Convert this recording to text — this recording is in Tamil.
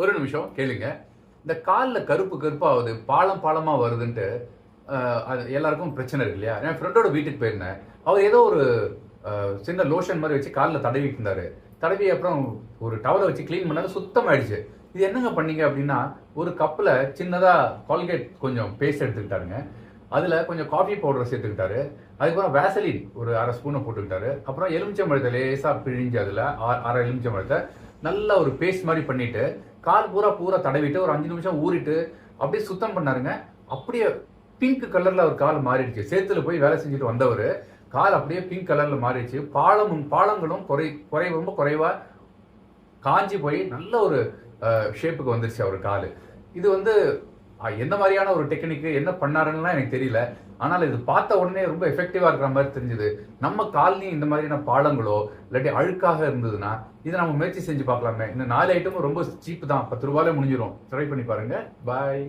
ஒரு நிமிஷம் கேளுங்க. இந்த காலில் கருப்பு கருப்பாகுது பாலம் பாலமாக வருதுன்ட்டு அது எல்லாருக்கும் பிரச்சனை இருக்கு இல்லையா? என் ஃப்ரெண்டோட வீட்டுக்கு போயிருந்தேன். அவர் ஏதோ ஒரு சின்ன லோஷன் மாதிரி வச்சு காலில் தடவிட்டு இருந்தார். தடவி அப்புறம் ஒரு டவலை வச்சு க்ளீன் பண்ணாரு சுத்தமாயிடுச்சு. இது என்னங்க பண்ணீங்க அப்படின்னா ஒரு கப்பில் சின்னதாக கால்கேட் கொஞ்சம் பேஸ்ட் எடுத்துக்கிட்டாருங்க. அதில் கொஞ்சம் காஃபி பவுடர் சேர்த்துக்கிட்டாரு. அதுக்கப்புறம் வேசலின் ஒரு அரை ஸ்பூனை போட்டுக்கிட்டாரு. அப்புறம் எலுமிச்சம்பழத்தை லேசாக பிழிஞ்சு அதில் அரை எலுமிச்சம்பழத்தை நல்ல ஒரு பேஸ்ட் மாதிரி பண்ணிட்டு கால் பூரா பூரா தடவிட்டு ஒரு அஞ்சு நிமிஷம் ஊறிட்டு அப்படியே சுத்தம் பண்ணாருங்க. அப்படியே பிங்க் கலர்ல அவர் கால் மாறிடுச்சு. சேத்துல போய் வேலை செஞ்சுட்டு வந்தவர் கால் அப்படியே பிங்க் கலர்ல மாறிடுச்சு. பாலமும் பாலங்களும் குறை குறை ரொம்ப குறைவா காஞ்சி போய் நல்ல ஒரு ஷேப்புக்கு வந்துருச்சு அவர் கால். இது வந்து என்ன எந்த மாதிரியான ஒரு டெக்னிக்கு என்ன பண்ணாருன்னுலாம் எனக்கு தெரியல. ஆனால் இது பார்த்த உடனே ரொம்ப எஃபெக்டிவாக இருக்கிற மாதிரி தெரிஞ்சுது. நம்ம காலனி இந்த மாதிரியான பாலங்களோ இல்லாட்டி அழுக்காக இருந்ததுன்னா இதை நம்ம முயற்சி செஞ்சு பார்க்கலாமே. இந்த நாலு ஐட்டமும் ரொம்ப சீப்பு தான். பத்து ரூபாயில முடிஞ்சிடும் ட்ரை பண்ணி பாருங்க. பாய்